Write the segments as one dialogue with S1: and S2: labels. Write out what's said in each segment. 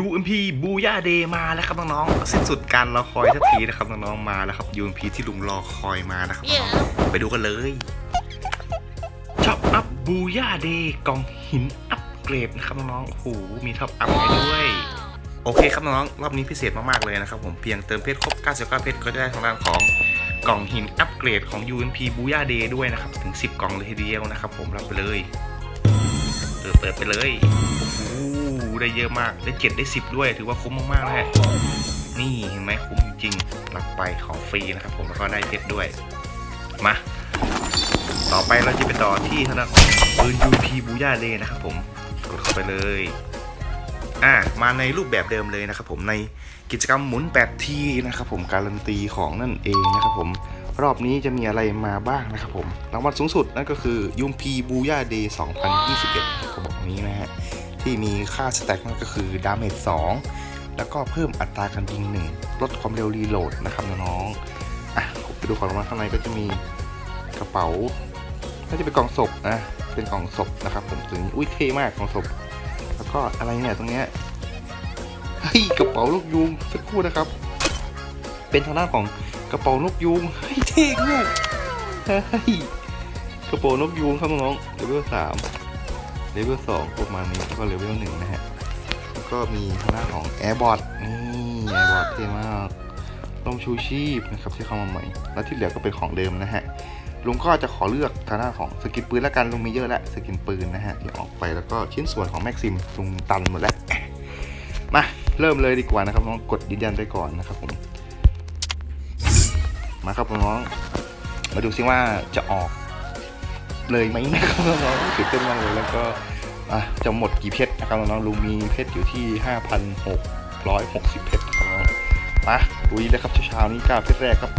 S1: UMP บูย่าเดย์มาแล้วครับน้องๆสิ้นสุดการรอคอยสักทีนะครับน้องๆมาแล้วครับ UMP ที่ลุงรอคอยมานะครับน้องๆไปดูกันเลยช็อปอัพบูย่าเดย์กล่องหินอัปเกรดนะครับน้องๆโอ้โหมีท็อปอัพให้ด้วย โอเคครับน้องๆรอบนี้พิเศษมากๆเลยนะครับผมเพียงเติมเพชรครบ 99 เพชรก็จะได้ทางด้านของกล่องหินอัปเกรดของ UMP บูย่าเดย์ด้วยนะครับถึง 10 กล่องเลยทีเดียวนะครับผมรับไปเลยเออเปิดไปเลยโอ้โห ได้เยอะมากได้7ได้10ด้วย ถือว่าคุ้มมากๆเลยนี่เห็นไหมคุ้มจริงรับไปของฟรีนะครับ ผมแล้วก็ได้เพชรด้วยมาต่อไปเราจะไปต่อที่ทางด้านปืน UP บูย่าเลนะครับ ผมกดเข้าไปเลยอ่ามาในรูปแบบเดิมเลยนะครับ ผมในกิจกรรมหมุน 8 ทีนะครับ ผมการันตีของนั่นเองนะครับผมรอบนี้จะมีอะไรมาบ้างนะครับผมรางวัลสูงสุดนั่นก็คือยุมพีบูย่าเดย์2021ก็บอกนี้นะฮะ ที่มีค่าสแต็กก็คือดาเมจ2แล้วก็เพิ่มอัตราการยิง 1 ลดความเร็วรีโหลดนะครับน้องๆอะผมไปดูของรางวัลข้างในก็จะมีกระเป๋าน่าจะเป็นกล่องศพนะเป็นกล่องศพนะครับผมถึงอุ้ยเท่มากกล่องศพ แล้วก็อะไรเนี่ยตรงเนี้ยเฮ้ยกระเป๋าลูกยุงสักครู่นะครับ เป็นทางด้านของกระเป๋านกยุงเฮ้ยเท่มากเฮ้ยกระเป๋านกยุงครับน้องๆเลเวลสาม เลเวลสองประมาณนี้แล้วก็เลเวลหนึ่งนะฮะแล้วก็มีทางด้านของแอร์บอทนี่แอร์บอทเท่มากร่มชูชีพนะครับที่เข้ามาใหม่ แล้วที่เหลือก็เป็นของเดิมนะฮะลุงก็จะขอเลือกทางด้านของสกินปืนแล้วกันลุงมีเยอะแล้วสกินปืนนะฮะที่ออกไปแล้วก็ชิ้นส่วนของแม็กซิมลุงตันหมดแล้วมาเริ่มเลยดีกว่านะครับน้องกดยืนยันไปก่อนนะครับผมมาครับน้องมาดูซิว่าจะออก เลยไหมนะครับน้องตื่นเต้นมากเลยแล้วก็อะจะหมดกี่เพชรนะครับน้องลุงมีเพชรอยู่ที่ 5,660 เพชรนะครับน้องมาลุยเลยครับเช้าๆนี้กล้าเพชรแรกครับ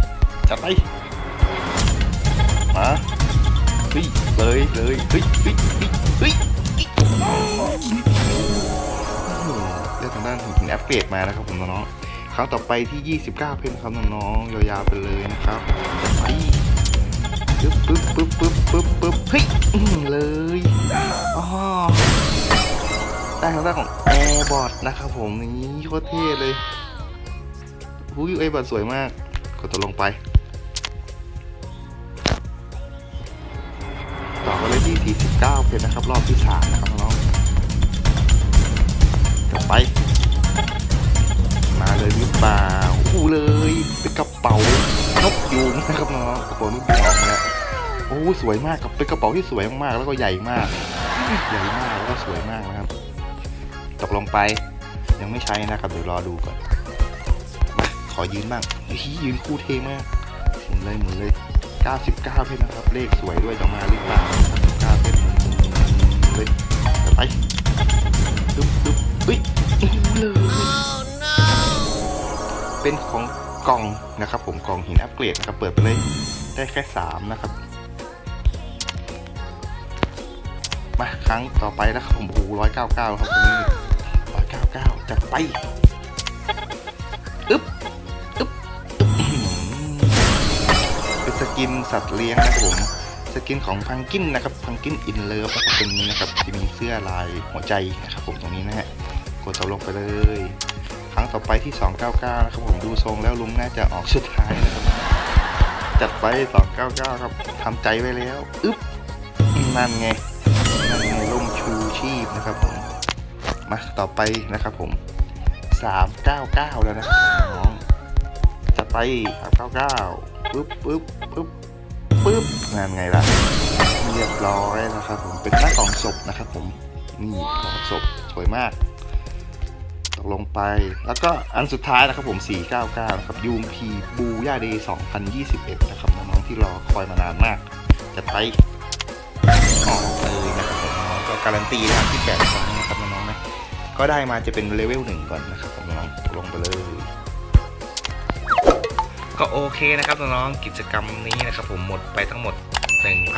S1: จัดไปมาเฮ้ยเลยเลยเฮ้ยเฮ้ยเฮ้ยเฮ้ยทางด้านหินอัปเกรดมานะครับผมน้องๆครั้งต่อไปที่ 29 เพนครับน้องๆยาวๆไปเลยนะครับไป ปึ๊บปึ๊บปึ๊บปึ๊บปึ๊บปึ๊บเฮ้ยเลยอ๋อได้ทางด้านของแอร์บอทนะครับผมนี่โคตรเท่เลยหูยแอร์บอทสวยมากกดตัวลงไป ต่อกันเลยที่ 49เพชรนะครับ รอบที่ 3 นะครับน้องๆต่อไป มาเลยหรือเปล่าอู้เลยเป็นกระเป๋านกยูงนะครับน้องกระเป๋านกยูงออกมาแล้ว โอ้สวยมากครับเป็นกระเป๋าที่สวยมากๆแล้วก็ใหญ่มาก ใหญ่มากแล้วก็สวยมากนะครับ ตกลงไปยังไม่ใช้นะครับเดี๋ยวรอดูก่อนมาขอยืนบ้างยืนคู่เทมากหมุนเลยหมุนเลย 99 เพชรนะครับ เลขสวยด้วยจะมาหรือเปล่า99เพชรเลยไปปึ๊บปึ๊บเฮ้ยเลยเป็นของกล่องนะครับผมกล่องหินอัปเกรดนะครับเปิดไปเลยได้แค่ 3 นะครับ มาครั้งต่อไปนะครับผมโอ้โห199ครับตรงนี้199จัดไปอึ๊บอึ๊บเป็นสกินสัตว์เลี้ยงนะครับผมสกินของพังกินนะครับพังกินอินเลิฟนะครับเป็นนี้นะครับจะมีเสื้อลายหัวใจนะครับผมตรงนี้นะฮะกดต่อลงไปเลย ครั้งต่อไปที่ 299 นะครับผมดูทรงแล้วลุงน่าจะออกสุดท้ายนะครับ จัดไป 299 ครับทำใจไว้แล้ว อึ๊บนั่นไง ชีพนะครับผมมาต่อไปนะครับผม 399 แล้วนะน้องจัดไปครับ99ปึ๊บปึ๊บปึ๊บปึ๊บนั่นไงล่ะเรียบร้อยนะครับผมเป็นหน้ากล่องศพนะครับผมนี่กล่องศพสวยมากตกลงไปแล้วก็อันสุดท้ายนะครับผม 499 นะครับยูมพีบูย่าเดย์2021 นะครับน้องๆที่รอคอยมานานมากจัดไป การันตีนะครับที่8ครั้งนะครับน้องๆนะก็ได้มาจะเป็นเลเวลหนึ่งก่อนนะครับน้องๆลงไปเลยก็โอเคนะครับน้องๆกิจกรรมนี้นะครับผมหมดไปทั้งหมด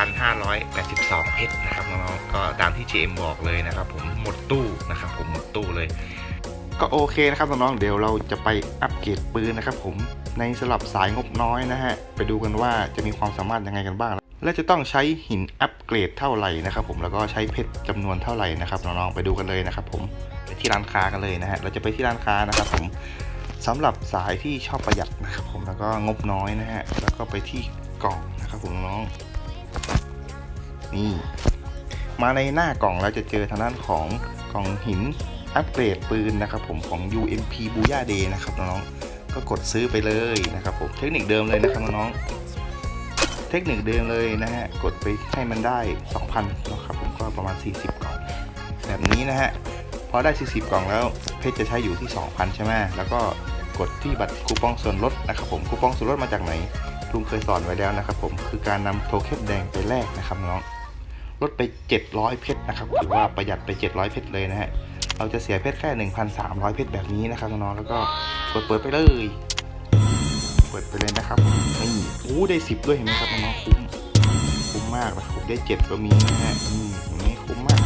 S1: 1,582 เพชรนะครับน้องๆก็ตามที่ GM บอกเลยนะครับผมหมดตู้นะครับผมหมดตู้เลย ก็โอเคนะครับน้องๆเดี๋ยวเราจะไปอัปเกรดปืนนะครับผมในสลับสายงบน้อยนะฮะไปดูกันว่าจะมีความสามารถยังไงกันบ้าง และจะต้องใช้หินอัปเกรดเท่าไหร่นะครับผมแล้วก็ใช้เพชรจำนวนเท่าไหร่นะครับน้องๆไปดูกันเลยนะครับ ผม let's ที่ร้านค้ากันเลยนะฮะเราจะไปที่ร้านค้านะครับ ผมสำหรับสายที่ชอบประหยัดนะครับ ผมแล้วก็งบน้อยนะฮะแล้วก็ไปที่กล่องนะครับ ผมน้องนี่มาในหน้ากล่องเราจะเจอทางด้านของกล่องหินอัปเกรดปืนนะครับ ผมของ UMP b o o y a Day นะครับน้องๆก็กดซื้อไปเลยนะครับ ผมเทคนิคเดิมเลยนะครับน้องๆ เทคนิคเดิมเลยนะฮะ กดไปให้มันได้ 2,000นะครับผมก็ประมาณ 40 กล่อง แบบนี้นะฮะ พอได้ 40 กล่องแล้ว เพชรจะใช้อยู่ที่ 2,000 ใช่ไหมแล้วก็กดที่บัตรคูปองส่วนลดนะครับผมคูปองส่วนลดมาจากไหนลุงเคยสอนไว้แล้วนะครับผมคือการนำโทเค็นแดงไปแลกนะครับน้องลดไป 700 เพชรนะครับถือว่าประหยัดไป 700 เพชรเลยนะฮะเราจะเสียเพชรแค่ 1,300 เพชรแบบนี้นะครับน้องแล้วก็กดเปิดไปเลย ปิดไปเลยนะครับนี่โอ้ได้10ด้วยเห็นไหมครับน้องคุ้มคุ้มมากนะครับผมได้เจ็ดก็มีนะฮะอืมนี้คุ้มมาก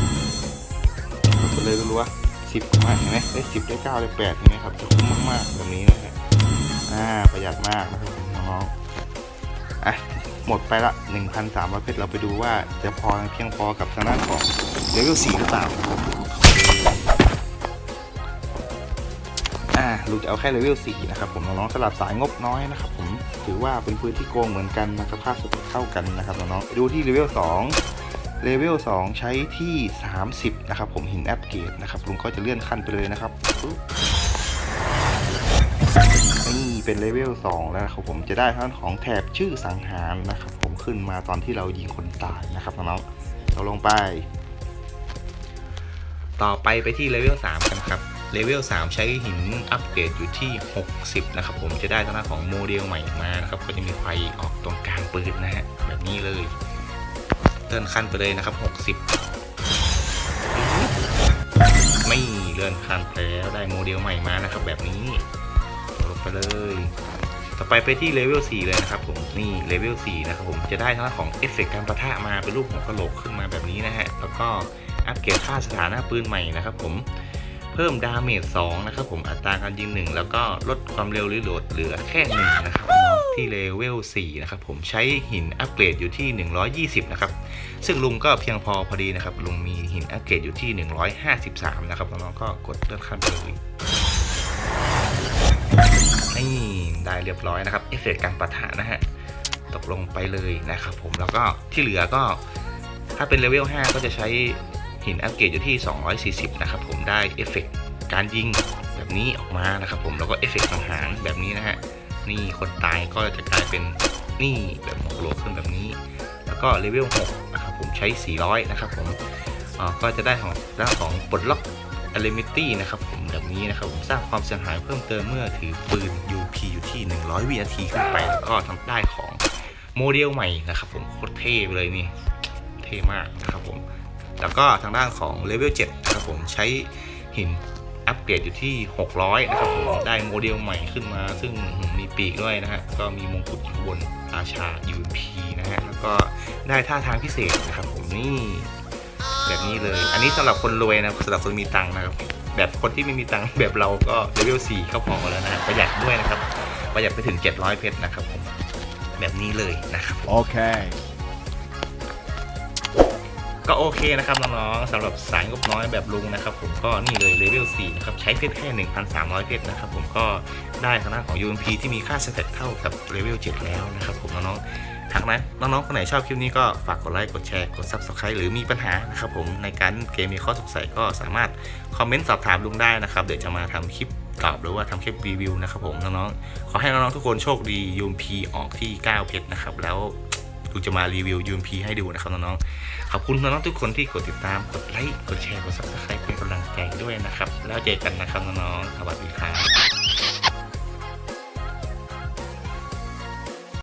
S1: กดไปเลยรัวๆสิบมากเห็นไหมได้สิบได้เก้าได้แปดเห็นไหมครับจะคุ้มมากๆแบบนี้นะฮะอ่าประหยัดมากนะครับน้องอะหมดไปละ 1,300เพชรเราไปดูว่าจะพอเพียงพอกับทางด้านของเลเวล4หรือเปล่า อ่าลูกจะเอาแค่เลเวล4นะครับผมน้องๆสลับสายงบน้อยนะครับผมถือว่าเป็นพื้นที่โกงเหมือนกันนะครับค่าสเตตเท่ากันนะครับน้องๆดูที่เลเวล2เลเวล2ใช้ที่ 30นะครับผมหินแอปเกรดนะครับลุงก็จะเลื่อนขั้นไปเลยนะครับนี่เป็นเลเวล2แล้วนะครับผมจะได้ทั้งของแถบชื่อสังหารนะครับผมขึ้นมาตอนที่เรายิงคนตายนะครับน้องๆเราลงไป ต่อไปไปที่เลเวล3กันครับ เลเวล3 ใช้หินอัปเกรดอยู่ที่ 60 นะครับผมจะได้ทางด้าของโมเดลใหม่มานะครับ ก็จะมีไฟออกตรงกลางปืนนะฮะแบบนี้เลยเลื่อนขั้นไปเลยนะครับ 60 ไม่เลื่อนขั้นแล้วได้โมเดลใหม่มานะครับ แบบนี้ลงไปเลย ต่อไปไปที่เลเวล4เลยนะครับผมนี่เลเวล4นะครับผมจะได้ทางด้าของเอฟเฟกต์การประทะมาเป็นรูปหัวกะโหลกขึ้นมาแบบนี้นะฮะแล้วก็อัปเกรดค่าสถานะปืนใหม่นะครับผม เพิ่มดาเมจ2นะครับผมอัตราการยิง 1 แล้วก็ลดความเร็วรีโหลดเหลือแค่1นะครับที่เลเวล4นะครับผมใช้หินอัปเกรดอยู่ที่ 120 นะครับ ซึ่งลุงก็เพียงพอพอดีนะครับ ลุงมีหินอัปเกรดอยู่ที่ 153 นะครับน้องๆก็กดเลื่อนขั้นไปเลยนี่ได้เรียบร้อยนะครับเอฟเฟกต์การปะทะนะฮะตกลงไปเลยนะครับผมแล้วก็ที่เหลือก็ถ้าเป็นเลเวล5ก็จะใช้ หินอัปเกรดอยู่ที่ 240 นะครับผมได้เอฟเฟกต์การยิงแบบนี้ออกมานะครับผมแล้วก็เอฟเฟกต์สังหารแบบนี้นะฮะนี่คนตายก็จะกลายเป็นนี่แบบหมกโลขึ้นแบบนี้ แล้วก็เลเวล6นะครับผมใช้ 400 นะครับผมก็จะได้ของด้านของปลดล็อก a l i m i t y นะครับผมแบบนี้นะครับผมสร้างความเสียหายเพิ่มเติมเมื่อถือปืน UP อยู่ที่ 100 วินาทีขึ้นไปแล้วก็ทำได้ของโมเดลใหม่นะครับผมโคตรเท่เลยนี่ เท่มากนะครับผม แล้วก็ทางด้านของเลเวล7นะครับผมใช้หินอัปเกรดอยู่ที่ 600 นะครับผมได้โมเดลใหม่ขึ้นมา ซึ่งมีปีกด้วยนะฮะ ก็มีมงกุฎอยู่บนอาชา UMP นะฮะ แล้วก็ได้ท่าทางพิเศษนะครับผมนี่แบบนี้เลย อันนี้สำหรับคนรวยนะสำหรับคนมีตังค์นะครับ แบบคนที่ไม่มีตังค์แบบเราก็เลเวล4เข้าพอแล้วนะประหยัดด้วยนะครับ ประหยัดไปถึง 700 เพชรนะครับผมแบบนี้เลยนะครับ
S2: Okay.
S1: ก็โอเคนะครับน้องๆสำหรับสายงบน้อยแบบลุงนะครับ ผมก็นี่เลยเลเวล4นะครับใช้เพชรแค่ 1,300 เพชรนะครับ ผมก็ได้ทางด้านของ UMP ที่มีค่าสเตตเท่ากับเลเวล7แล้วนะครับ ผมน้องๆหากนะน้องๆคนไหนชอบคลิปนี้ก็ฝากกดไลค์กดแชร์กด Subscribe หรือมีปัญหานะครับผมในการเกมมีข้อสงสัยก็สามารถคอมเมนต์สอบถามลุงได้นะครับเดี๋ยวจะมาทำคลิปตอบหรือว่าทำคลิปรีวิวนะครับผมน้องๆขอให้น้องๆทุกคนโชคดี UMP ออกที่ 9 เพชรนะครับแล้ว ลุงจะมารีวิว UMP ให้ดูนะครับน้องๆขอบคุณน้องๆทุกคนที่กดติดตามกดไลค์กดแชร์กดซับสไครป์เป็นกำลังใจด้วยนะครับ แล้วเจอกันนะครับน้องๆสวัสดีครับ